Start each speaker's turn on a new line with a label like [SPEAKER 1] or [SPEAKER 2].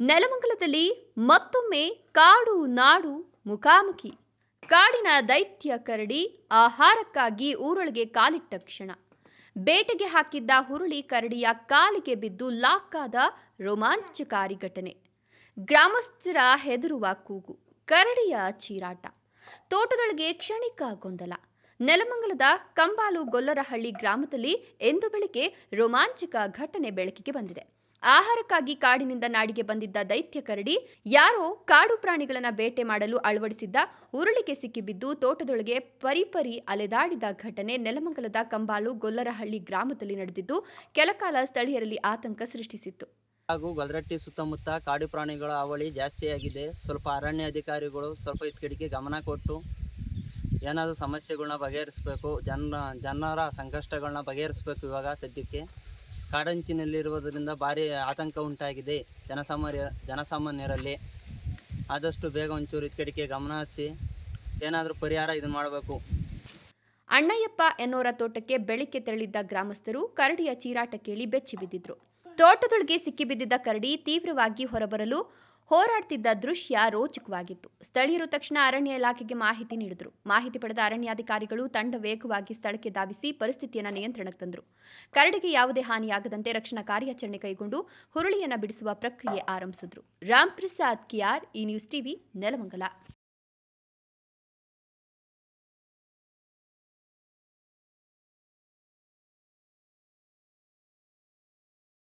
[SPEAKER 1] ನೆಲಮಂಗಲದಲ್ಲಿ ಮತ್ತೊಮ್ಮೆ ಕಾಡು ನಾಡು ಮುಖಾಮುಖಿ. ಕಾಡಿನ ದೈತ್ಯ ಕರಡಿ ಆಹಾರಕ್ಕಾಗಿ ಊರೊಳಗೆ ಕಾಲಿಟ್ಟ ಕ್ಷಣ. ಬೇಟೆಗೆ ಹಾಕಿದ್ದ ಹುರುಳಿ ಕರಡಿಯ ಕಾಲಿಗೆ ಬಿದ್ದು ಲಾಕ್ಕಾದ ರೋಮಾಂಚಕಾರಿ ಘಟನೆ. ಗ್ರಾಮಸ್ಥರ ಹೆದರುವ ಕೂಗು, ಕರಡಿಯ ಚೀರಾಟ. ತೋಟದೊಳಗೆ ಕ್ಷಣಿಕ ಗೊಂದಲ. ನೆಲಮಂಗಲದ ಕಂಬಾಲು ಗೊಲ್ಲರಹಳ್ಳಿ ಗ್ರಾಮದಲ್ಲಿ ಎಂದು ಬೆಳಿಗ್ಗೆ ರೋಮಾಂಚಕ ಘಟನೆ ಬೆಳಕಿಗೆ ಬಂದಿದೆ. ಆಹಾರಕ್ಕಾಗಿ ಕಾಡಿನಿಂದ ನಾಡಿಗೆ ಬಂದಿದ್ದ ದೈತ್ಯ ಕರಡಿ, ಯಾರೋ ಕಾಡು ಪ್ರಾಣಿಗಳನ್ನ ಬೇಟೆ ಮಾಡಲು ಅಳವಡಿಸಿದ್ದ ಉರುಳಿಗೆ ಸಿಕ್ಕಿಬಿದ್ದು ತೋಟದೊಳಗೆ ಪರಿಪರಿ ಅಲೆದಾಡಿದ ಘಟನೆ ನೆಲಮಂಗಲದ ಕಂಬಾಲು ಗೊಲ್ಲರಹಳ್ಳಿ ಗ್ರಾಮದಲ್ಲಿ ನಡೆದಿದ್ದು ಕೆಲಕಾಲ ಸ್ಥಳೀಯರಲ್ಲಿ ಆತಂಕ ಸೃಷ್ಟಿಸಿತ್ತು.
[SPEAKER 2] ಹಾಗೂ ಗೊಲ್ರಟ್ಟಿ ಸುತ್ತಮುತ್ತ ಕಾಡು ಪ್ರಾಣಿಗಳ ಹಾವಳಿ ಜಾಸ್ತಿಯಾಗಿದೆ ಸ್ವಲ್ಪ ಅರಣ್ಯ ಅಧಿಕಾರಿಗಳು ಸ್ವಲ್ಪ ಇದ್ ಕಡೆಗೆ ಗಮನ ಕೊಟ್ಟು ಏನಾದರೂ ಸಮಸ್ಯೆಗಳನ್ನ ಬಗೆಹರಿಸಬೇಕು, ಜನ, ಜನರ ಸಂಕಷ್ಟಗಳನ್ನ ಬಗೆಹರಿಸಬೇಕು ಇವಾಗ ಸದ್ಯಕ್ಕೆ. ಕಾಡಂಚಿನಲ್ಲಿರುವುದರಿಂದ ಭಾರಿ ಆತಂಕ ಉಂಟಾಗಿದೆ. ಜನಸಾಮಾನ್ಯ, ಜನಸಾಮಾನ್ಯರಲ್ಲಿ ಆದಷ್ಟು ಬೇಗ ಒಂಚೂರು ಇದ್ ಕಡೆಗೆ ಗಮನ ಹರಿಸಿ ಏನಾದರೂ ಪರಿಹಾರ ಇದನ್ನು ಮಾಡಬೇಕು.
[SPEAKER 1] ಅಣ್ಣಯ್ಯಪ್ಪ ಎನ್ನೋರ ತೋಟಕ್ಕೆ ಬೆಳಿಗ್ಗೆ ತೆರಳಿದ್ದ ಗ್ರಾಮಸ್ಥರು ಕರಡಿಯ ಚೀರಾಟ ಕೇಳಿ ಬೆಚ್ಚಿ ಬಿದ್ದಿದ್ರು ತೋಟದೊಳಗೆ ಸಿಕ್ಕಿಬಿದ್ದಿದ್ದ ಕರಡಿ ತೀವ್ರವಾಗಿ ಹೊರಬರಲು ಹೋರಾಡ್ತಿದ್ದ ದೃಶ್ಯ ರೋಚಕವಾಗಿತ್ತು. ಸ್ಥಳೀಯರು ತಕ್ಷಣ ಅರಣ್ಯ ಇಲಾಖೆಗೆ ಮಾಹಿತಿ ನೀಡಿದರು. ಮಾಹಿತಿ ಪಡೆದ ಅರಣ್ಯಾಧಿಕಾರಿಗಳು ತಂಡ ವೇಗವಾಗಿ ಸ್ಥಳಕ್ಕೆ ಧಾವಿಸಿ ಪರಿಸ್ಥಿತಿಯನ್ನು ನಿಯಂತ್ರಣಕ್ಕೆ ತಂದರು. ಕರಡಿಗೆ ಯಾವುದೇ ಹಾನಿಯಾಗದಂತೆ ರಕ್ಷಣಾ ಕಾರ್ಯಾಚರಣೆ ಕೈಗೊಂಡು ಹುರುಳಿಯನ್ನು ಬಿಡಿಸುವ ಪ್ರಕ್ರಿಯೆ ಆರಂಭಿಸಿದ್ರು. ರಾಮ್ ಪ್ರಸಾದ್ ಕಿಯಾರ್ ಈ ನ್ಯೂಸ್ ಟಿವಿ, ನೆಲಮಂಗಲ.